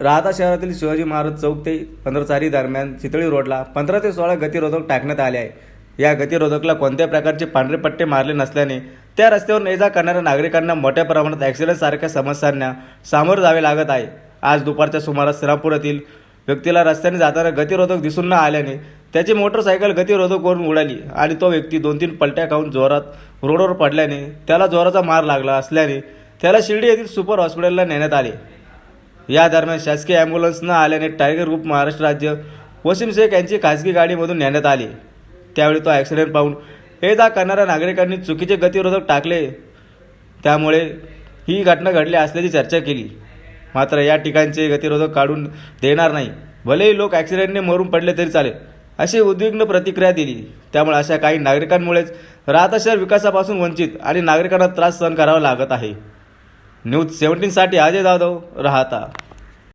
राहता शहरातील शिवाजी महाराज चौक ते पंधराचारी दरम्यान चितळी रोडला पंधरा ते सोळा गतिरोधक टाकण्यात आले आहे या गतिरोधकला कोणत्याही प्रकारचे पांढरे पट्टे मारले नसल्याने त्या रस्त्यावर ने जा करणाऱ्या नागरिकांना मोठ्या प्रमाणात ॲक्सिडेंट सारख्या समस्यांना सामोरे जावे लागत आहे. आज दुपारच्या सुमारास श्रीरामपुरातील व्यक्तीला रस्त्याने जाताना गतिरोधक दिसून न आल्याने त्याची मोटरसायकल गतिरोधकवरून उडाली आणि तो व्यक्ती दोन तीन पलट्या खाऊन जोरात रोडवर पडल्याने त्याला जोराचा मार लागला असल्याने त्याला शिर्डी येथील सुपर हॉस्पिटलला नेण्यात आले. या दरम्यान शासकीय ॲम्ब्युलन्स न आल्याने टायगर ग्रुप महाराष्ट्र राज्य वसीम शेख यांची खासगी गाडीमधून नेण्यात आली. त्यावेळी तो ॲक्सिडेंट पाहून हे जा करणाऱ्या नागरिकांनी चुकीचे गतिरोधक टाकले. त्यामुळे ही घटना घडली असल्याची चर्चा केली. मात्र या ठिकाणचे गतिरोधक काढून देणार नाही. भलेही लोक ॲक्सिडेंटने मरून पडले तरी चालेल अशी उद्विग्न प्रतिक्रिया दिली. त्यामुळे अशा काही नागरिकांमुळेच राहता शहर विकासापासून वंचित आणि नागरिकांना त्रास सहन करावा लागत आहे. न्यूज सेवन्टीनसाठी अजय जाधव राहता.